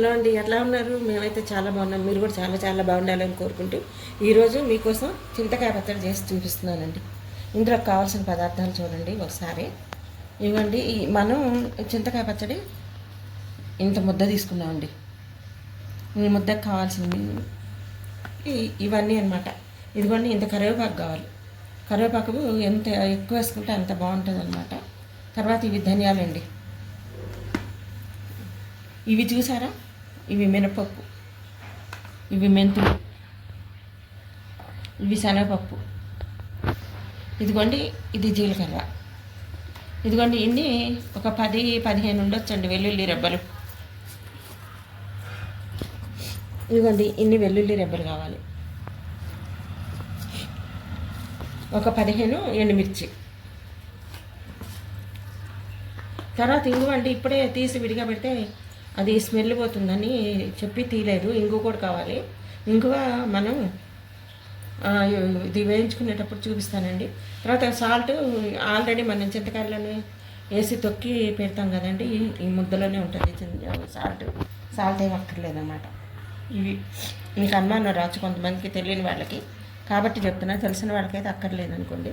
Hello అండి ఎట్లా ఉన్నారు? మేమైతే చాలా బాగున్నాం. మీరు కూడా చాలా చాలా బాగుండాలని కోరుకుంటూ ఈరోజు మీకోసం చింతకాయ పచ్చడి చేసి చూపిస్తున్నానండి. ఇందులో కావాల్సిన పదార్థాలు చూడండి ఒకసారి. ఇవ్వండి ఈ మనం చింతకాయ పచ్చడి ఇంత ముద్ద తీసుకున్నామండి. ఈ ముద్దకు కావాల్సింది ఇవన్నీ అనమాట ఇదిగోండి ఇంత కరివేపాకు కావాలి. కరివేపాకు ఎంత ఎక్కువ వేసుకుంటే అంత బాగుంటుంది అనమాట తర్వాత ఇవి ధనియాలండి. ఇవి చూసారా? ఇవి మినపప్పు ఇవి మెంతులు ఇవి శనగపప్పు. ఇదిగోండి ఇది జీలకర్ర. ఇదిగోండి ఇన్ని ఒక పది పదిహేను ఉండొచ్చండి వెల్లుల్లి రెబ్బలు. ఇదిగోండి ఇన్ని వెల్లుల్లి రెబ్బలు కావాలి. ఒక పదిహేను ఎండుమిర్చి. తర్వాత ఇదిగోండి ఇప్పుడే తీసి విడిగా పెడితే అది స్మెల్ పోతుందని చెప్పి తీయలేదు. ఇంగు కూడా కావాలి. ఇంగువ మనం ఇది వేయించుకునేటప్పుడు చూపిస్తానండి. తర్వాత సాల్ట్ ఆల్రెడీ మనం చింతకాయలను వేసి తొక్కి పెడతాం కదండి. ఈ- ఈ ముద్దలోనే ఉంటుంది సాల్ట్. సాల్ట్ ఏం అక్కర్లేదన్నమాట. ఇవి మీకు అనుమానం రాచు కొంతమందికి తెలియని వాళ్ళకి. కాబట్టి చెప్తున్నా తెలిసిన వాళ్ళకైతే అక్కర్లేదు అనుకోండి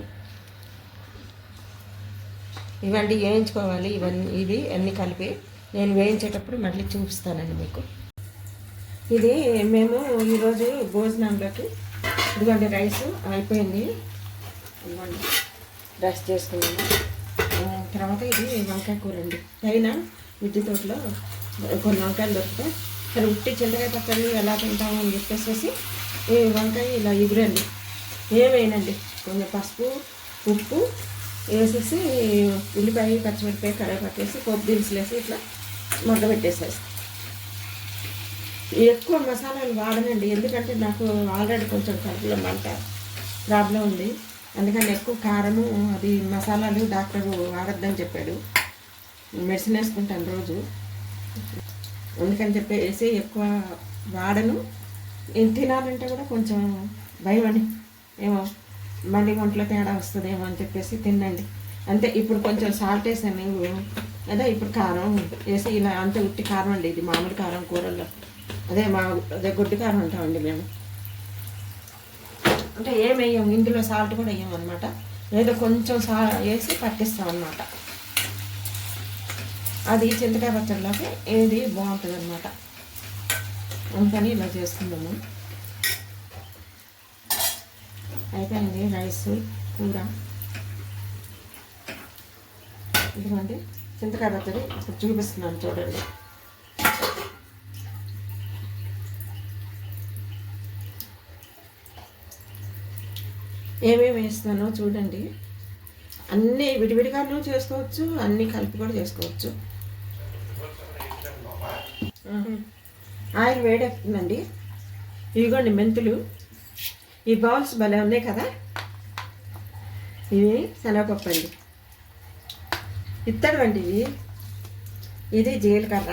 ఇవన్నీ వేయించుకోవాలి. ఇవన్నీ ఇవి అన్నీ కలిపి నేను వేయించేటప్పుడు మళ్ళీ చూపిస్తానండి మీకు. ఇది మేము ఈరోజు భోజనంలోకి ఇదిగోండి రైస్ అయిపోయింది. ఇదిగోండి రైస్ చేసుకున్నాము తర్వాత ఇది వంకాయ కూర అండి. పైన మిద్ది తోటలో కొన్ని వంకాయలు దొరుకుతాయి. సరే ఉట్టి చింతకాయ పచ్చడి ఎలా తింటాము అని చెప్పేసి ఈ వంకాయ ఇలా ఎగురండి. ఏమేనండి కొంచెం పసుపు ఉప్పు వేసేసి ఉల్లిపాయ పచ్చిమిరపకాయ కరేపాకు వేసి పోపు దినుసులు వేసి ఇట్లా మగ్గ పెట్టేసేసి ఎక్కువ మసాలాలు వాడనండి. ఎందుకంటే నాకు ఆల్రెడీ కొంచెం కడుపులో మంట ప్రాబ్లం ఉంది. అందుకని ఎక్కువ కారము అది మసాలాలు డాక్టర్ వాడద్దని చెప్పాడు. మెడిసిన్ వేసుకుంటాను రోజు. అందుకని చెప్పేసి ఎక్కువ వాడను. ఏం తినాలంటే కూడా కొంచెం భయం అని ఏమో. మళ్ళీ ఒంట్లో తేడా వస్తుందేమో అని చెప్పేసి తినండి అంటే ఇప్పుడు కొంచెం సాల్ట్ వేసాను అదే ఇప్పుడు కారం వేసి ఇలా అంతే ఉట్టి కారం అండి ఇది మామూలు కారం కూరల్లో. అదే మా అదే గుడ్డు కారం అంటామండి మేము. అంటే ఏం వేయం ఇందులో సాల్ట్ కూడా వేయం అనమాట ఏదో కొంచెం సా వేసి పట్టిస్తాం అనమాట అది చింతకాయ పచ్చడిలోకి ఏది బాగుంటుంది అనమాట అందుకని ఇలా చేసుకుందాము. అయిపోయింది రైస్ కూర. ఇదిగోండి చింతకాయ పచ్చడి ఇప్పుడు చూపిస్తున్నాను చూడండి. ఏమేమి వేస్తానో చూడండి. అన్నీ విడివిడిగాను చేసుకోవచ్చు అన్నీ కలిపి కూడా చేసుకోవచ్చు. ఆయిల్ వేడెక్కుతుందండి ఇదిగోండి మెంతులు. ఈ బౌల్స్ భలే ఉన్నాయి కదా? ఇవి శనగపప్పు అండి ఇత్తడు అండి ఇవి ఇది జీలకర్ర.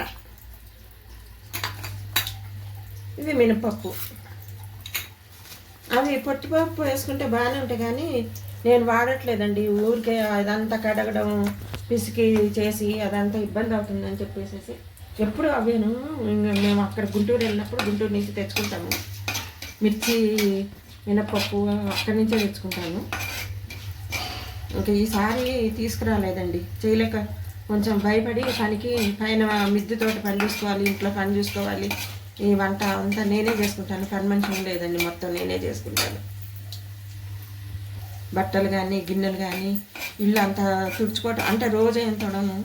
ఇవి మినపప్పు. అవి పొట్టిపప్పు వేసుకుంటే బాగానే ఉంటాయి కానీ నేను వాడట్లేదండి. ఊరికే అదంతా కడగడం పిసికి చేసి అదంతా ఇబ్బంది అవుతుందని చెప్పేసి ఎప్పుడు అవేను. మేము అక్కడ గుంటూరు వెళ్ళినప్పుడు గుంటూరు నుంచి తెచ్చుకుంటాము. మిర్చి మినపప్పు అక్కడి నుంచే తెచ్చుకుంటాను. ఇంకా ఈసారి తీసుకురాలేదండి. చేయలేక కొంచెం భయపడి పనికి పైన మిద్దెతోటి పని చూసుకోవాలి ఇంట్లో పని చూసుకోవాలి. ఈ వంట అంతా నేనే చేసుకుంటాను. పని మనిషి లేదండి మొత్తం నేనే చేసుకుంటాను. బట్టలు కానీ గిన్నెలు కానీ ఇల్లు అంతా తుడుచుకోవటం అంటే రోజే ఏం తొడను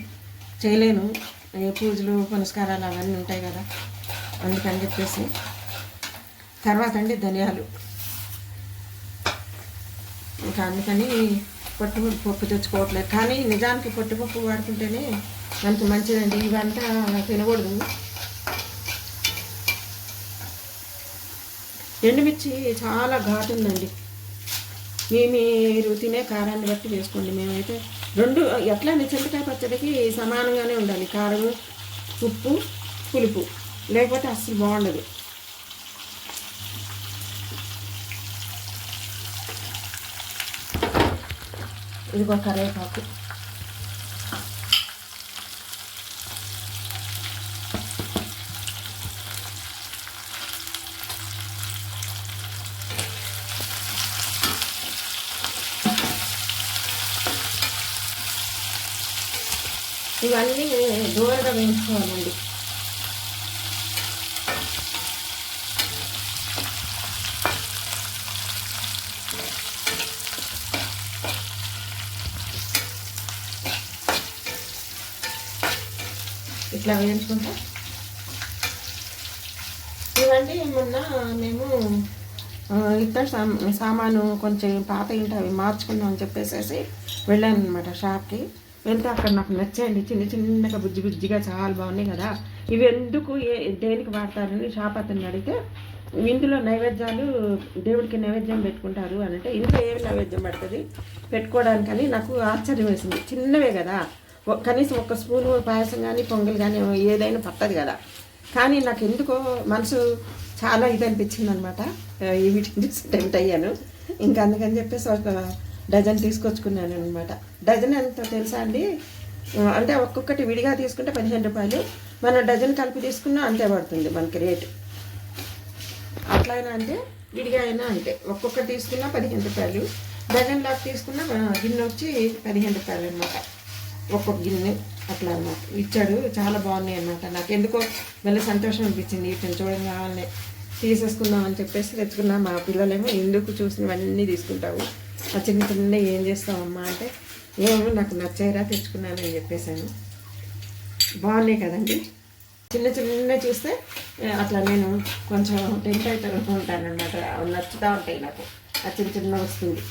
చేయలేను. ఏ పూజలు పునస్కారాలు అవన్నీ ఉంటాయి కదా అందుకని చెప్పేసి. తర్వాత అండి ధనియాలు. ఇంకా అందుకని పొట్టుపప్పు పప్పు తెచ్చుకోవట్లేదు. కానీ నిజానికి పొట్టుపప్పు వాడుకుంటేనే మనకి మంచిదండి. ఇవంతా తినకూడదు. ఎండుమిర్చి చాలా ఘాటు ఉందండి. మీ మీరు తినే కారాన్ని బట్టి వేసుకోండి. మేమైతే రెండు ఎట్లా చింతకాయ పచ్చడికి సమానంగానే ఉండాలి. కారము ఉప్పు పులుపు. లేకపోతే అస్సలు బాగుండదు. ఇదిగో కరివేపాకు. ఇవన్నీ దూరంగా వేయించుకోవాలండి. ఇట్లా వేయించుకుంటా. ఇవన్నీ మొన్న మేము సామ్ సామాను కొంచెం పాత ఇంటి అవి మార్చుకుందాం అని చెప్పేసేసి వెళ్ళాను అనమాట షాప్కి. వెళ్తే అక్కడ నాకు నచ్చాయండి. చిన్న చిన్నగా బుజ్జి బుజ్జిగా చాలా బాగున్నాయి కదా. ఇవి ఎందుకు ఏ దేనికి వాడతారని షాప్ అతన్ని అడిగితే ఇందులో నైవేద్యాలు దేవుడికి నైవేద్యం పెట్టుకుంటారు అని అంటే ఇందులో ఏమి నైవేద్యం పడుతుంది? పెట్టుకోవడానికని నాకు ఆశ్చర్యం వేసింది. చిన్నవే కదా. కనీసం ఒక స్పూను పాయసం కానీ పొంగల్ కానీ ఏదైనా పట్టదు కదా. కానీ నాకు ఎందుకో మనసు చాలా ఇది అనిపించింది అనమాట వీటిని చూసి టెంప్ట్ అయ్యాను. ఇంకా అందుకని చెప్పేసి ఒక డజన్ తీసుకొచ్చుకున్నాను అనమాట డజన్ ఎంత తెలుసా అండి? అంటే ఒక్కొక్కటి విడిగా తీసుకుంటే పదిహేను రూపాయలు. మనం డజన్ కలిపి తీసుకున్నా అంతే పడుతుంది మనకి రేటు. అట్లా అయినా అంటే విడిగా అయినా అంతే. ఒక్కొక్కటి తీసుకున్నా పదిహేను రూపాయలు. డజన్ లాక్ తీసుకున్నా గిన్నె వచ్చి పదిహేను రూపాయలు అనమాట. ఒక్కొక్క గిన్నె అట్లా అనమాట ఇచ్చాడు చాలా బాగున్నాయి అనమాట నాకు ఎందుకో మళ్ళీ సంతోషం అనిపించింది. వీటిని చూడడం కావాలని తీసేసుకుందాం అని చెప్పేసి తెచ్చుకున్నా. మా పిల్లలేమో ఎందుకు చూసినవన్నీ తీసుకుంటావు? ఆ చిన్న చిన్న ఏం చేస్తావమ్మా అంటే ఏమో నాకు నచ్చాయిరా తెచ్చుకున్నాను అని చెప్పేశాను బాగున్నాయి కదండి? చిన్న చిన్న చూస్తే అట్లా నేను కొంచెం టెంట్ అవుతూ ఉంటాను నచ్చుతూ ఉంటాయి నాకు. ఆ చిన్న చిన్న వస్తుంది.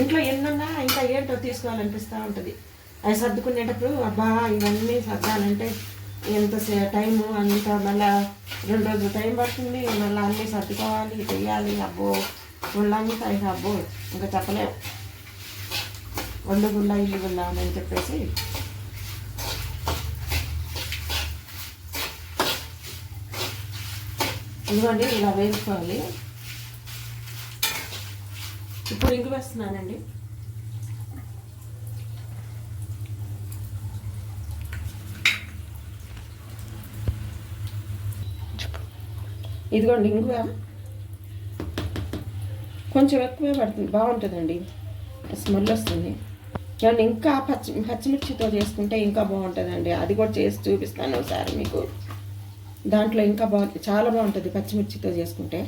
ఇంట్లో ఎన్నున్నా ఇంకా ఏంటో తీసుకోవాలనిపిస్తూ ఉంటుంది. అవి సర్దుకునేటప్పుడు అబ్బా ఇవన్నీ సర్దాలంటే ఎంత సే- టైము అంత మళ్ళా రెండు రోజులు టైం పడుతుంది మళ్ళీ అన్నీ సర్దుకోవాలి చెయ్యాలి అబ్బో. ఒళ్ళంతా ఇక అబ్బో ఇంకా చెప్పలేము ఒళ్ళు గుళ్ళ ఇల్లు గుళ్ళ అని చెప్పేసి. ఇదిగోండి ఇలా వేసుకోవాలి. ఇప్పుడు ఇంగు వేస్తున్నానండి. ఇదిగోండి ఇంగువ. కొంచెం ఎక్కువే పడుతుంది బాగుంటుందండి. స్మెల్ వస్తుంది. కానీ ఇంకా పచ్చి పచ్చిమిర్చితో చేసుకుంటే ఇంకా బాగుంటుందండి. అది కూడా చేసి చూపిస్తాను ఒకసారి మీకు. దాంట్లో ఇంకా బాగుంటుంది చాలా బాగుంటుంది పచ్చిమిర్చితో చేసుకుంటే.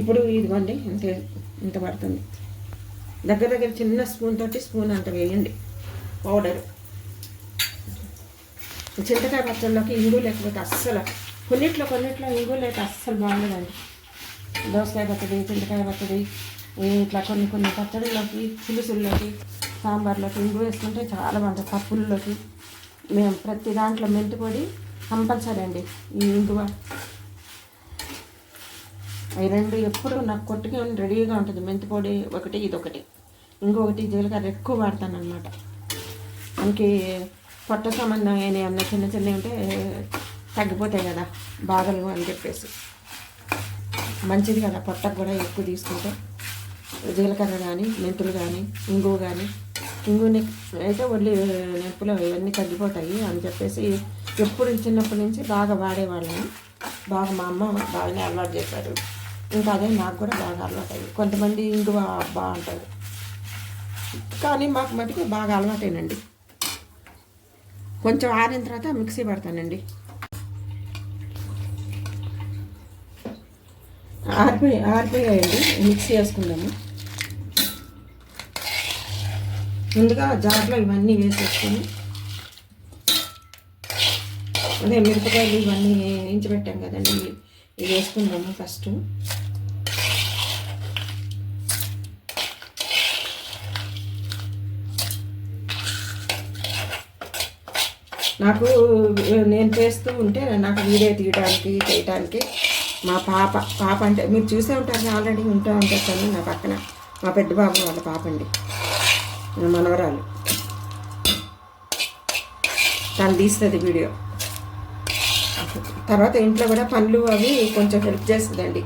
ఇప్పుడు ఇదిగోండి ఇంత ఇంత పడుతుంది. దగ్గర దగ్గర చిన్న స్పూన్ తోటి స్పూన్ అంత వేయండి పౌడర్. చింతకాయ పచ్చళ్ళలోకి ఇంగు లేకపోతే అస్సలు కొన్నిట్లో కొన్నిట్లో ఇంగు లేక అస్సలు బాగుండదండి. దోసకాయ పచ్చడి చింతకాయ పచ్చడి ఇట్లా కొన్ని కొన్ని పచ్చడిలోకి పులుసుల్లోకి సాంబార్లోకి ఇంగు వేసుకుంటే చాలా బాగుంటుంది. పప్పుల్లోకి మేము ప్రతి దాంట్లో మెంతి పొడి కంపల్సరీ అండి ఈ ఇంగువ. ఈ రెండు ఎప్పుడు నాకు కొట్టుకొని రెడీగా ఉంటుంది. మెంతి పొడి ఒకటి ఇది ఒకటి ఇంకొకటి జీలకర్ర ఎక్కువ వాడతాను అనమాట మనకి పొట్ట సంబంధం ఏమైనా చిన్న చిన్నవి ఉంటే తగ్గిపోతాయి కదా బాధలు అని చెప్పేసి. మంచిది కదా పొట్టకు కూడా ఎక్కువ తీసుకుంటే. జీలకర్ర కానీ మెంతులు కానీ ఇంగువ కానీ ఇంగు అయితే ఒళ్ళు నొప్పులు ఇవన్నీ తగ్గిపోతాయి అని చెప్పేసి ఎప్పుడు చిన్నప్పటి నుంచి బాగా వాడేవాళ్ళని బాగా మా అమ్మ బాగానే అలవాటు చేశారు. ఇంకా అదే నాకు కూడా బాగా అలవాటు అయ్యింది కొంతమంది ఇంగువ బాగుంటుంది కానీ మాకు మటుకు బాగా అలవాటేనండి కొంచెం ఆరిన తర్వాత మిక్సీ పడతానండి. ఆరిపోయి ఆరిపోయాయండి. మిక్సీ వేసుకుందాము. ముందుగా జార్లో ఇవన్నీ వేసేసుకొని అదే మిరపకాయలు ఇవన్నీ వేయించి పెట్టాం కదండి. ఇవి వేసుకుందాము ఫస్ట్. నాకు నేను చేస్తూ ఉంటే నాకు వీడియో తీయడానికి చేయడానికి మా పాప పాప అంటే మీరు చూసే ఉంటారు ఆల్రెడీ ఉంటూ ఉంటారు కానీ నా పక్కన. మా పెద్ద బాబు వాళ్ళ పాప అండి. నా మనవరాలు. తను తీస్తుంది వీడియో. తర్వాత ఇంట్లో కూడా పనులు అవి కొంచెం హెల్ప్ చేస్తుందండి.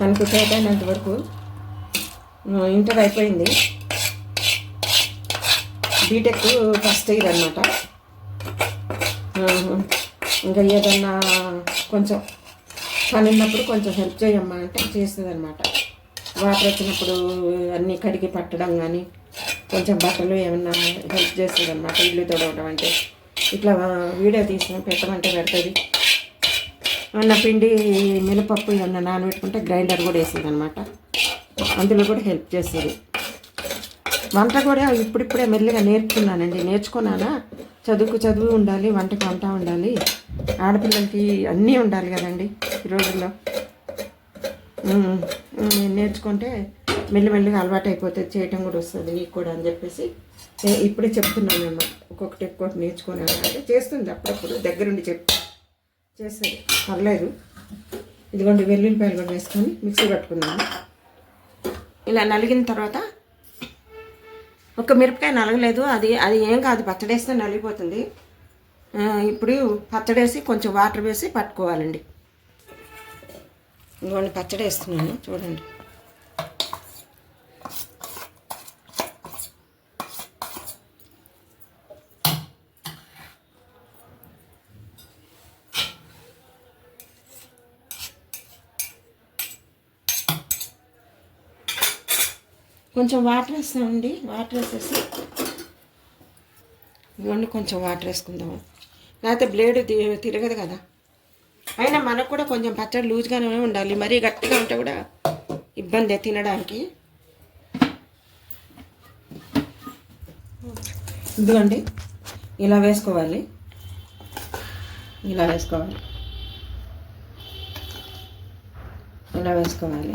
తనకు చేతైనంత వరకు ఇంటర్ అయిపోయింది. బీటెక్ ఫస్ట్ ఇయర్ అనమాట ఇంకా ఏదన్నా కొంచెం పని ఉన్నప్పుడు కొంచెం హెల్ప్ చేయమ్మా అంటే చేస్తుంది అనమాట వాటర్ వచ్చినప్పుడు అన్నీ కడిగి పట్టడం కానీ కొంచెం బట్టలు ఏమన్నా హెల్ప్ చేస్తుంది అనమాట ఇల్లు తొడవడం అంటే. ఇట్లా వీడియో తీసిన పెట్టమంటే పెడుతుంది. అన్న పిండి మినపప్పు ఏమన్నా నానబెట్టుకుంటే గ్రైండర్ కూడా వేసింది అనమాట అందులో కూడా హెల్ప్ చేస్తుంది. వంట కూడా ఇప్పుడిప్పుడే మెల్లిగా నేర్చుకున్నానండి. నేర్చుకున్నానా? చదువుకు చదువు ఉండాలి వంటకు వంట ఉండాలి. ఆడపిల్లలకి అన్నీ ఉండాలి కదండి ఈ రోజుల్లో. నేర్చుకుంటే మెల్లిమెల్లిగా అలవాటు అయిపోతుంది చేయటం కూడా వస్తుంది నీకు కూడా అని చెప్పేసి. ఇప్పుడే చెప్తున్నాను అన్నమాట ఒక్కొక్కటి ఒక్కొక్కటి నేర్చుకుని అంటే చేస్తుంది అప్పుడప్పుడు దగ్గరుండి చెప్ చేస్తుంది పర్లేదు. ఇదిగోండి వెల్లుల్లిపాయలు కూడా వేసుకొని మిక్సీ పట్టుకున్నాను ఇలా నలిగిన తర్వాత ఒక మిరపకాయ నలగలేదు. అది అది ఏం కాదు పచ్చడేస్తే నలిగిపోతుంది. ఇప్పుడు పచ్చడేసి కొంచెం వాటర్ వేసి పట్టుకోవాలండి. ఇంకోండి పచ్చడి వేస్తున్నాను చూడండి. కొంచెం వాటర్ వేస్తామండి. వాటర్ వేసేసి ఇవ్వండి కొంచెం వాటర్ వేసుకుందాము లేకపోతే బ్లేడ్ తి- తిరగదు కదా. అయినా మనకు కూడా కొంచెం పచ్చడి లూజ్గానే ఉండాలి. మరీ గట్టిగా ఉంటే కూడా ఇబ్బంది తినడానికి. ఇదిగోండి ఇలా వేసుకోవాలి. ఇలా వేసుకోవాలి. ఇలా వేసుకోవాలి.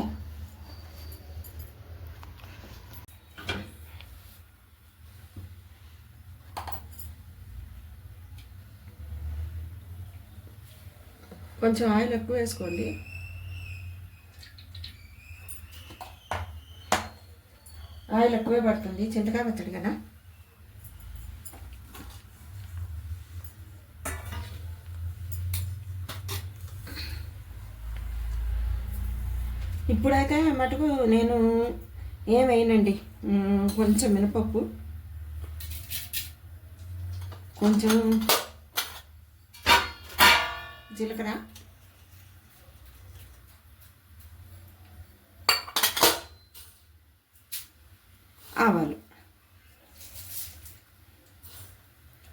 కొంచెం ఆయిల్ ఎక్కువ వేసుకోండి. ఆయిల్ ఎక్కువే పడుతుంది. చింతకాయ పచ్చడి కదా? ఇప్పుడైతే మటుకు నేను ఏం వేయనండి. కొంచెం మినపప్పు. కొంచెం జీలకర్ర. ఆవాలు.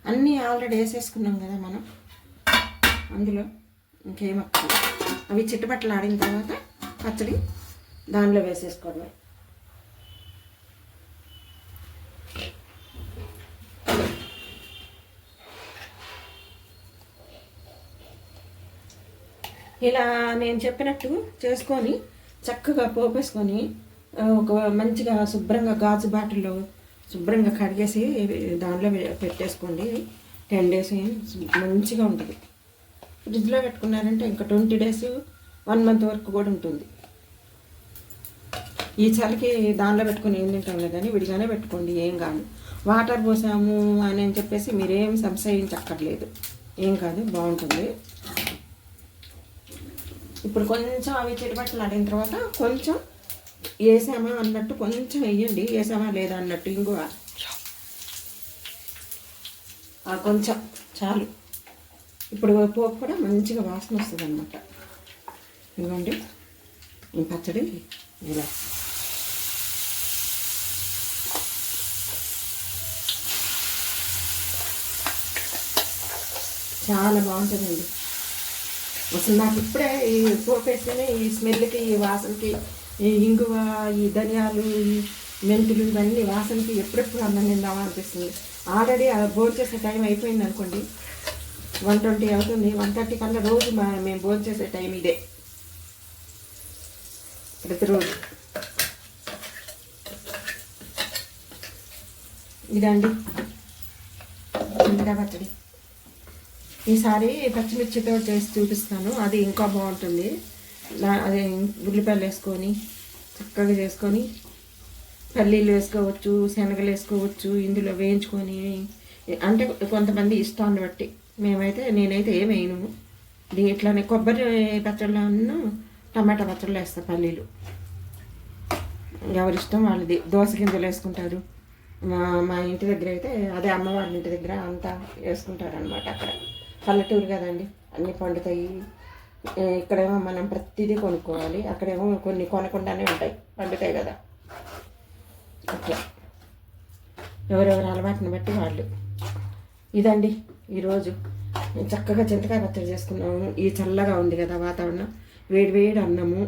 అన్నీ ఆల్రెడీ వేసేసుకున్నాం కదా మనం. అందులో ఇంకేం అవి చిట్టుపట్టలు ఆడిన తర్వాత పచ్చడి దానిలో వేసేసుకోవడమే. ఇలా నేను చెప్పినట్టు చేసుకొని చక్కగా పోపేసుకొని ఒక మంచిగా శుభ్రంగా గాజు బాటిల్లో శుభ్రంగా కడిగేసి దానిలో పెట్టేసుకోండి. టెన్ డేస్ మంచిగా ఉంటుంది. ఫ్రిడ్జ్లో పెట్టుకున్నారంటే ఇంకా ట్వంటీ డేస్ వన్ మంత్ వరకు కూడా ఉంటుంది. ఈ చలికి దానిలో పెట్టుకుని ఏం తింటాం లేదని విడిగానే పెట్టుకోండి ఏం కాదు. వాటర్ పోసాము అని అని చెప్పేసి మీరేం సంశయించక్కర్లేదు. ఏం కాదు బాగుంటుంది. ఇప్పుడు కొంచెం అవి చెడిపట్టలు ఆడిన తర్వాత కొంచెం వేసామా అన్నట్టు కొంచెం వేయండి. వేసామా లేదా అన్నట్టు ఇంగువ కొంచెం చాలు. ఇప్పుడు పోపు కూడా మంచిగా వాసన వస్తుంది అనమాట ఇవ్వండి ఈ పచ్చడి ఇలా. చాలా బాగుంటుందండి. అసలు నాకు ఇప్పుడే ఈ పోపేస్తేనే ఈ స్మెల్కి ఈ వాసనకి ఈ ఇంగువ ఈ ధనియాలు ఈ మెంతులు ఇవన్నీ వాసనకి ఎప్పుడెప్పుడు అన్నం తిందామా అనిపిస్తుంది. ఆల్రెడీ భోజనం చేసే టైం అయిపోయింది అనుకోండి. వన్ ట్వంటీ అవుతుంది. వన్ థర్టీ కల్లా రోజు మా మేము భోజనం చేసే టైం ఇదే. ప్రతిరోజు. ఇదండి. చింతకాయ పచ్చడి. ఈసారి పచ్చిమిర్చితో చేసి చూపిస్తాను అది ఇంకా బాగుంటుంది. అదే ఉల్లిపాయలు వేసుకొని చక్కగా చేసుకొని పల్లీలు వేసుకోవచ్చు శనగలు వేసుకోవచ్చు ఇందులో వేయించుకొని అంటే కొంతమంది ఇష్టాన్ని బట్టి. మేమైతే నేనైతే ఏం వేయను. దీంట్లోనే కొబ్బరి పచ్చళ్ళను టమాటా పచ్చళ్ళు వేస్తా పల్లీలు. ఎవరిష్టం వాళ్ళది. దోశ గింజలు వేసుకుంటారు. మా మా ఇంటి దగ్గర అయితే అదే అమ్మవారి ఇంటి దగ్గర అంతా వేసుకుంటారు అనమాట అక్కడ. పల్లెటూరు కదండి అన్నీ పండుతాయి. ఇక్కడేమో మనం ప్రతిదీ కొనుక్కోవాలి. అక్కడేమో కొన్ని కొనకుండానే ఉంటాయి పండుతాయి కదా. అట్లా. ఎవరెవరు అలవాటుని బట్టి వాళ్ళు. ఇదండి ఈరోజు. నేను చక్కగా చింతకాయ పచ్చడి చేసుకున్నాము ఈ చల్లగా ఉంది కదా వాతావరణం. వేడి వేడి అన్నము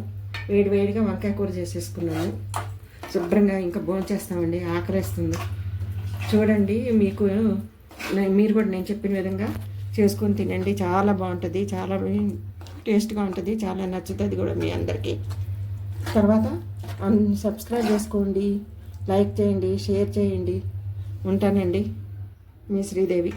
వేడి వేడిగా వంకాయ కూర చేసేసుకున్నాము శుభ్రంగా ఇంకా భోంచేస్తామండి ఆకలేస్తుంది. చూడండి మీకు మీరు కూడా నేను చెప్పిన విధంగా చేసుకొని తినండి. చాలా బాగుంటుంది. చాలా టేస్ట్గా ఉంటుంది. చాలా నచ్చుతుంది కూడా మీ అందరికీ. తర్వాత అన్ సబ్స్క్రైబ్ చేసుకోండి. లైక్ చేయండి. షేర్ చేయండి. ఉంటానండి. మీ శ్రీదేవి.